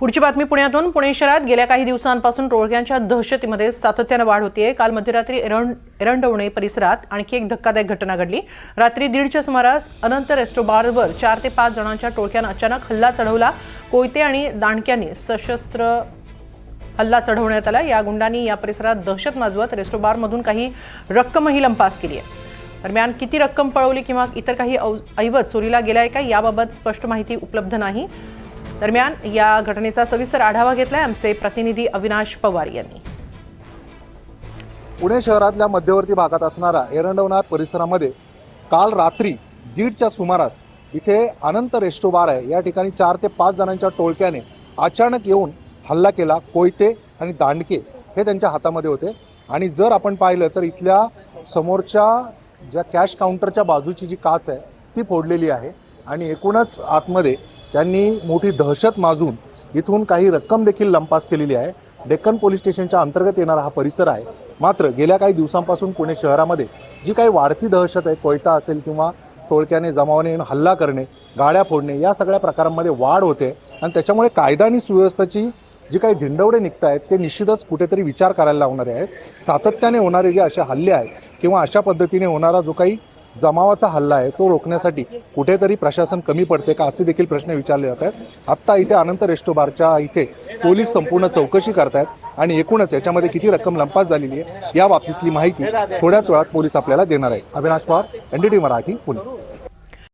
पुढची बातमी पुण्यातून. पुणे शहरात गेल्या काही दिवसांपासून टोळक्यांच्या दहशतीमध्ये सातत्यानं वाढ होतीये. काल मध्यरात्री एरण एरंडवणे परिसरात आणखी एक धक्कादायक घटना घडली. रात्री दीडच्या सुमारास अनंत रेस्टो बारवर चार ते पाच जणांच्या टोळक्यानं अचानक हल्ला चढवला. कोयते आणि दांडक्यांनी सशस्त्र हल्ला चढवण्यात आला. या गुंडांनी या परिसरात दहशत माजवत रेस्टोबारमधून काही रक्कमही लंपास केली आहे दरम्यान किती रक्कम पळवली किंवा इतर काही ऐवज चोरीला गेलाय का याबाबत स्पष्ट माहिती उपलब्ध नाही. दरम्यान या घटनेचा सविस्तर आढावा घेतलाय आमचे प्रतिनिधी अविनाश पवार यांनी. पुणे शहरातल्या मध्यवर्ती भागात असणारा एरंडवनाथ परिसरामध्ये काल रात्री दीडच्या सुमारास इथे अनंत रेस्टो बार आहे. या ठिकाणी चार ते पाच जणांच्या टोळक्याने अचानक येऊन हल्ला केला. कोयते आणि दांडके हे त्यांच्या हातामध्ये होते. आणि जर आपण पाहिलं तर इथल्या समोरच्या ज्या कॅश काउंटरच्या बाजूची जी काच आहे ती फोडलेली आहे. आणि एकूणच आतमध्ये त्यांनी मोठी दहशत माजून इथून काही रक्कम देखील लंपास केलेली आहे. डेक्कन पोलीस स्टेशनच्या अंतर्गत येणारा हा परिसर आहे. मात्र गेल्या काही दिवसांपासून पुणे शहरामध्ये जी काही वाढती दहशत आहे कोयता असेल किंवा टोळक्याने जमावाने येऊन हल्ला करणे गाड्या फोडणे या सगळ्या प्रकारांमध्ये वाढ होते. आणि त्याच्यामुळे कायदा आणि सुव्यवस्थेची जी काही धिंडवडे निघत आहेत ते निश्चितच कुठेतरी विचार करायला लावणारे आहेत. सातत्याने होणारे जे असे हल्ले आहेत किंवा अशा पद्धतीने होणारा जो काही जमावाचा हल्ला आहे तो रोखण्यासाठी कुठेतरी प्रशासन कमी पडते का असे देखील प्रश्न विचारले जात आहेत. आत्ता इथे अनंत रेस्टोबारच्या इथे पोलीस संपूर्ण चौकशी करतायत आणि एकूणच याच्यामध्ये किती रक्कम लंपास झालेली आहे या बाबतीतली माहिती थोड्याच वेळात पोलीस आपल्याला देणार आहे अविनाश पवार एनडीटी मराठी पुणे.